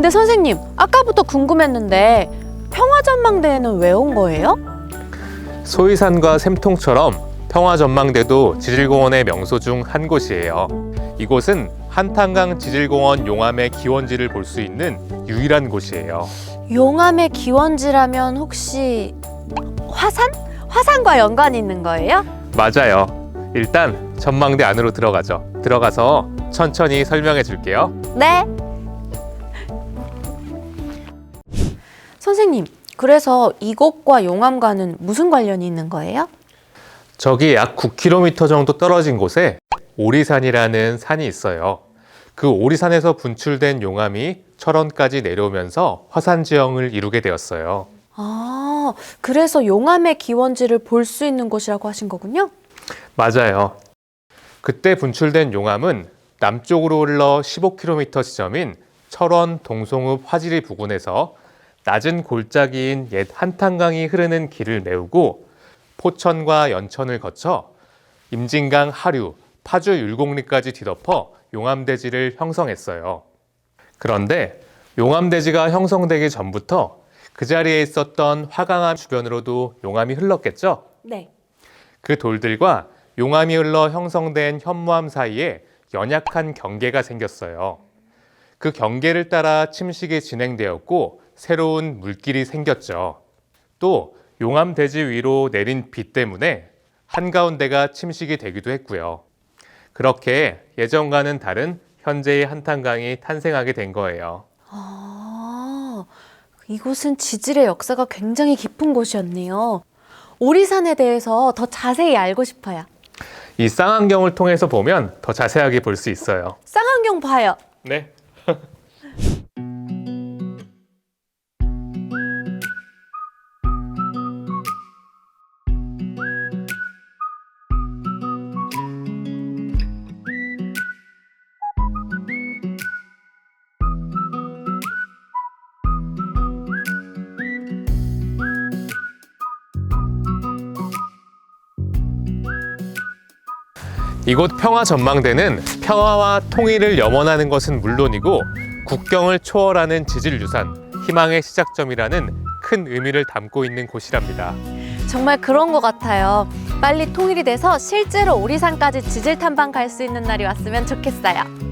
근데 선생님, 아까부터 궁금했는데 평화전망대에는 왜 온 거예요? 소이산과 샘통처럼 평화전망대도 지질공원의 명소 중 한 곳이에요. 이곳은 한탄강 지질공원 용암의 기원지를 볼 수 있는 유일한 곳이에요. 용암의 기원지라면 혹시 화산? 화산과 연관이 있는 거예요? 맞아요. 일단 전망대 안으로 들어가죠. 들어가서 천천히 설명해 줄게요. 네. 선생님, 그래서 이곳과 용암과는 무슨 관련이 있는 거예요? 저기 약 9km 정도 떨어진 곳에 오리산이라는 산이 있어요. 그 오리산에서 분출된 용암이 철원까지 내려오면서 화산 지형을 이루게 되었어요. 아, 그래서 용암의 기원지를 볼 수 있는 곳이라고 하신 거군요? 맞아요. 그때 분출된 용암은 남쪽으로 흘러 15km 지점인 철원 동송읍 화지리 부근에서 낮은 골짜기인 옛 한탄강이 흐르는 길을 메우고 포천과 연천을 거쳐 임진강 하류, 파주 율곡리까지 뒤덮어 용암대지를 형성했어요. 그런데 용암대지가 형성되기 전부터 그 자리에 있었던 화강암 주변으로도 용암이 흘렀겠죠? 네. 그 돌들과 용암이 흘러 형성된 현무암 사이에 연약한 경계가 생겼어요. 그 경계를 따라 침식이 진행되었고 새로운 물길이 생겼죠. 또 용암 대지 위로 내린 비 때문에 한가운데가 침식이 되기도 했고요. 그렇게 예전과는 다른 현재의 한탄강이 탄생하게 된 거예요. 아, 이곳은 지질의 역사가 굉장히 깊은 곳이었네요. 오리산에 대해서 더 자세히 알고 싶어요. 이 쌍안경을 통해서 보면 더 자세하게 볼 수 있어요. 쌍안경 봐요. 네. 이곳 평화 전망대는 평화와 통일을 염원하는 것은 물론이고 국경을 초월하는 지질 유산, 희망의 시작점이라는 큰 의미를 담고 있는 곳이랍니다. 정말 그런 것 같아요. 빨리 통일이 돼서 실제로 오리산까지 지질 탐방 갈 수 있는 날이 왔으면 좋겠어요.